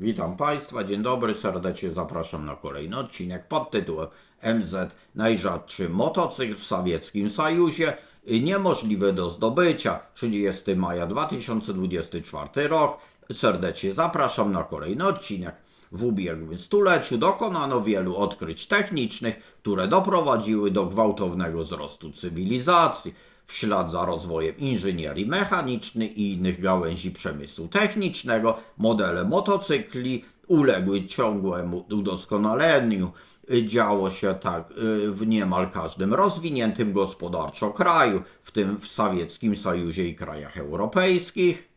Witam Państwa, dzień dobry, serdecznie zapraszam na kolejny odcinek pod tytułem MZ najrzadszy motocykl w Sowieckim Sojuzie niemożliwy do zdobycia 30 maja 2024 rok. Serdecznie zapraszam na kolejny odcinek. W ubiegłym stuleciu dokonano wielu odkryć technicznych, które doprowadziły do gwałtownego wzrostu cywilizacji. W ślad za rozwojem inżynierii mechanicznej i innych gałęzi przemysłu technicznego, modele motocykli uległy ciągłemu udoskonaleniu. Działo się tak y, w niemal każdym rozwiniętym gospodarczo kraju, w tym w Sowieckim Sojuzie i krajach europejskich.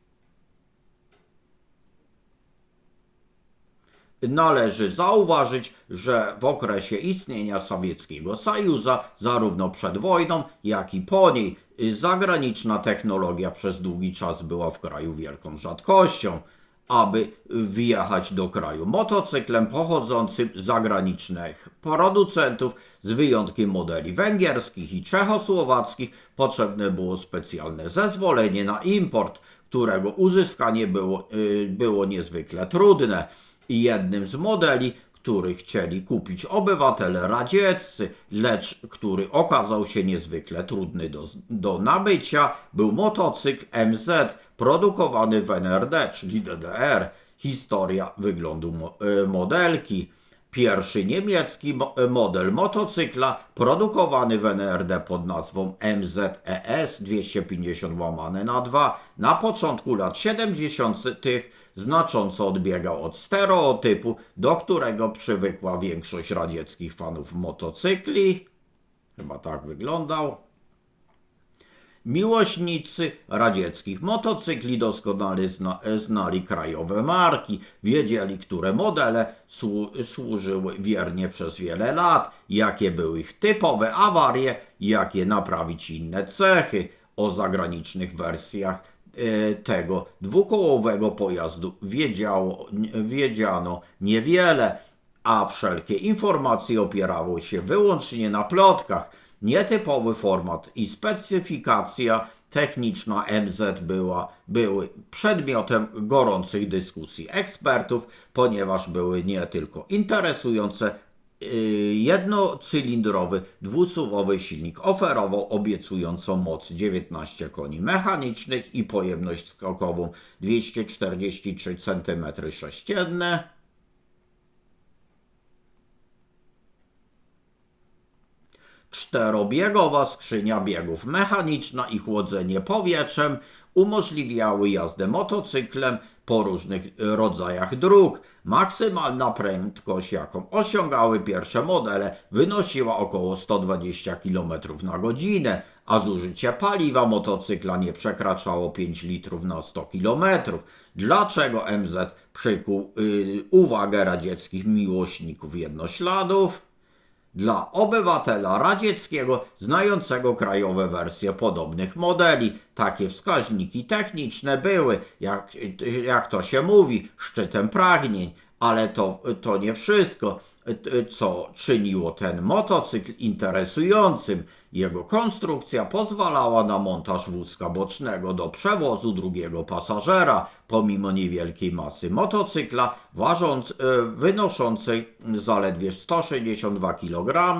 Należy zauważyć, że w okresie istnienia Sowieckiego Sojuzu, zarówno przed wojną, jak i po niej, zagraniczna technologia przez długi czas była w kraju wielką rzadkością. Aby wjechać do kraju motocyklem pochodzącym z zagranicznych producentów, z wyjątkiem modeli węgierskich i czechosłowackich, potrzebne było specjalne zezwolenie na import, którego uzyskanie było, y, było niezwykle trudne jednym z modeli, który chcieli kupić obywatele radzieccy, lecz który okazał się niezwykle trudny do, do nabycia, był motocykl MZ produkowany w NRD, czyli DDR. Historia wyglądu y, modelki. Pierwszy niemiecki mo model motocykla produkowany w NRD pod nazwą MZES 250 łamane na 2 na początku lat 70 znacząco odbiegał od stereotypu, do którego przywykła większość radzieckich fanów motocykli. Chyba tak wyglądał. Miłośnicy radzieckich motocykli doskonale zna, znali krajowe marki, wiedzieli, które modele słu, służyły wiernie przez wiele lat, jakie były ich typowe awarie, jakie naprawić inne cechy. O zagranicznych wersjach tego dwukołowego pojazdu wiedziało, wiedziano niewiele, a wszelkie informacje opierały się wyłącznie na plotkach. Nietypowy format i specyfikacja techniczna MZ była, były przedmiotem gorących dyskusji ekspertów, ponieważ były nie tylko interesujące, jednocylindrowy, dwusuwowy silnik oferował obiecującą moc 19 koni mechanicznych i pojemność skokową 243 cm3. Czterobiegowa skrzynia biegów mechaniczna i chłodzenie powietrzem umożliwiały jazdę motocyklem po różnych rodzajach dróg. Maksymalna prędkość, jaką osiągały pierwsze modele, wynosiła około 120 km na godzinę, a zużycie paliwa motocykla nie przekraczało 5 litrów na 100 km. Dlaczego MZ przykuł yy, uwagę radzieckich miłośników jednośladów? Dla obywatela radzieckiego znającego krajowe wersje podobnych modeli. Takie wskaźniki techniczne były, jak, jak to się mówi, szczytem pragnień, ale to, to nie wszystko co czyniło ten motocykl interesującym. Jego konstrukcja pozwalała na montaż wózka bocznego do przewozu drugiego pasażera, pomimo niewielkiej masy motocykla, ważąc, e, wynoszącej zaledwie 162 kg,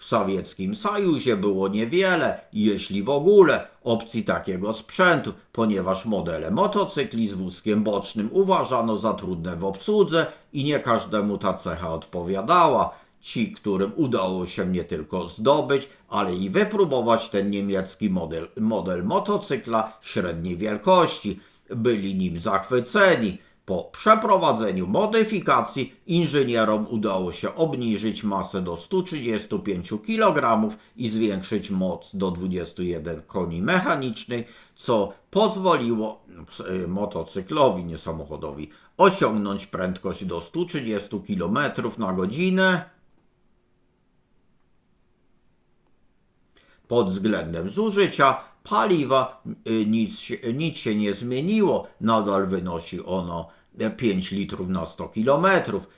W Sowieckim Sojuzie było niewiele, jeśli w ogóle, opcji takiego sprzętu, ponieważ modele motocykli z wózkiem bocznym uważano za trudne w obsłudze i nie każdemu ta cecha odpowiadała. Ci, którym udało się nie tylko zdobyć, ale i wypróbować ten niemiecki model, model motocykla średniej wielkości, byli nim zachwyceni. Po przeprowadzeniu modyfikacji inżynierom udało się obniżyć masę do 135 kg i zwiększyć moc do 21 koni mechanicznych, co pozwoliło y, motocyklowi, nie samochodowi, osiągnąć prędkość do 130 km na godzinę. Pod względem zużycia paliwa y, nic, nic się nie zmieniło, nadal wynosi ono 5 litrów na 100 km,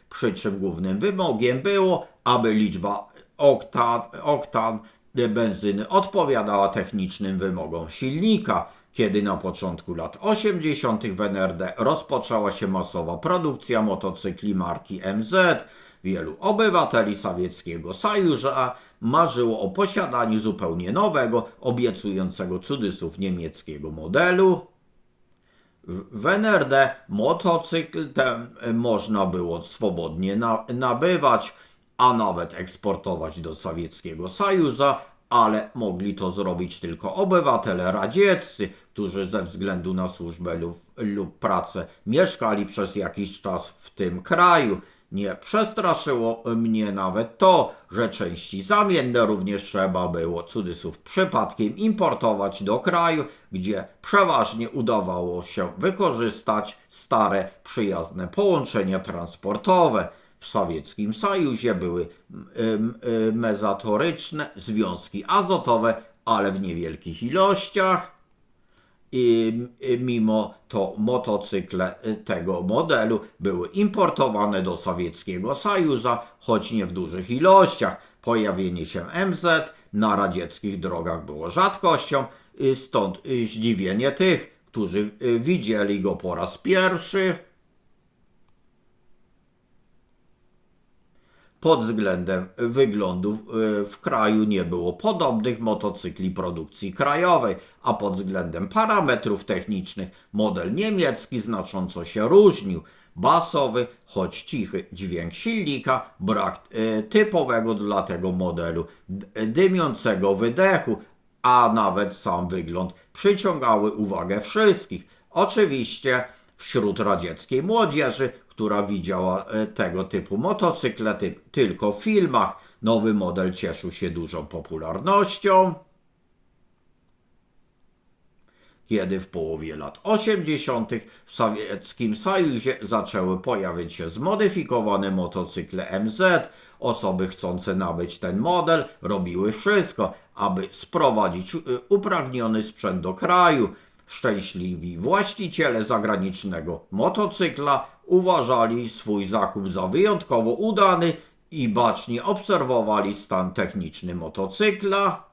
przy czym głównym wymogiem było, aby liczba oktan, oktan benzyny odpowiadała technicznym wymogom silnika. kiedy na początku lat 80. w NRD rozpoczęła się masowa produkcja motocykli marki MZ. Wielu obywateli Sowieckiego Sojusza marzyło o posiadaniu zupełnie nowego, obiecującego cudzysłów niemieckiego modelu. W NRD motocykl ten e, można było swobodnie na, nabywać, a nawet eksportować do Sowieckiego Sojusza, ale mogli to zrobić tylko obywatele radzieccy, którzy ze względu na służbę lub, lub pracę mieszkali przez jakiś czas w tym kraju. Nie przestraszyło mnie nawet to, że części zamienne również trzeba było cudzysłów przypadkiem importować do kraju, gdzie przeważnie udawało się wykorzystać stare przyjazne połączenia transportowe. W Sowieckim Sojuzie były mezatoryczne związki azotowe, ale w niewielkich ilościach. Y, mimo to motocykle tego modelu były importowane do Sowieckiego Sojusza, choć nie w dużych ilościach. Pojawienie się MZ na radzieckich drogach było rzadkością, y, stąd zdziwienie tych, którzy y, widzieli go po raz pierwszy. Pod względem wyglądu y, w kraju nie było podobnych motocykli produkcji krajowej, a pod względem parametrów technicznych model niemiecki znacząco się różnił. Basowy, choć cichy dźwięk silnika, brak y, typowego dla tego modelu dymiącego wydechu, a nawet sam wygląd przyciągały uwagę wszystkich. Oczywiście wśród radzieckiej młodzieży, która widziała e, tego typu motocykle ty- tylko w filmach. Nowy model cieszył się dużą popularnością. Kiedy w połowie lat 80. w Sowieckim Sojuzie zaczęły pojawiać się zmodyfikowane motocykle MZ, osoby chcące nabyć ten model robiły wszystko, aby sprowadzić y, upragniony sprzęt do kraju. Szczęśliwi właściciele zagranicznego motocykla uważali swój zakup za wyjątkowo udany i bacznie obserwowali stan techniczny motocykla.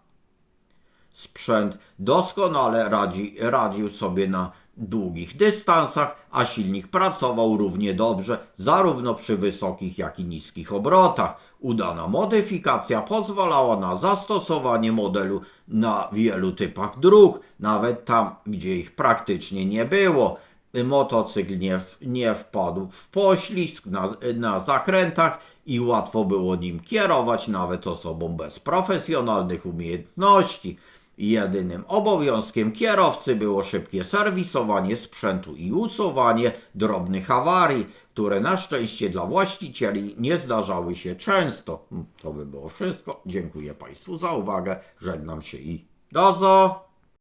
Sprzęt doskonale radzi, radził sobie na długich dystansach, a silnik pracował równie dobrze zarówno przy wysokich, jak i niskich obrotach. Udana modyfikacja pozwalała na zastosowanie modelu na wielu typach dróg, nawet tam, gdzie ich praktycznie nie było. Motocykl nie, w, nie wpadł w poślizg na, na zakrętach i łatwo było nim kierować nawet osobom bez profesjonalnych umiejętności. Jedynym obowiązkiem kierowcy było szybkie serwisowanie sprzętu i usuwanie drobnych awarii, które na szczęście dla właścicieli nie zdarzały się często. To by było wszystko. Dziękuję Państwu za uwagę. Żegnam się i do zo!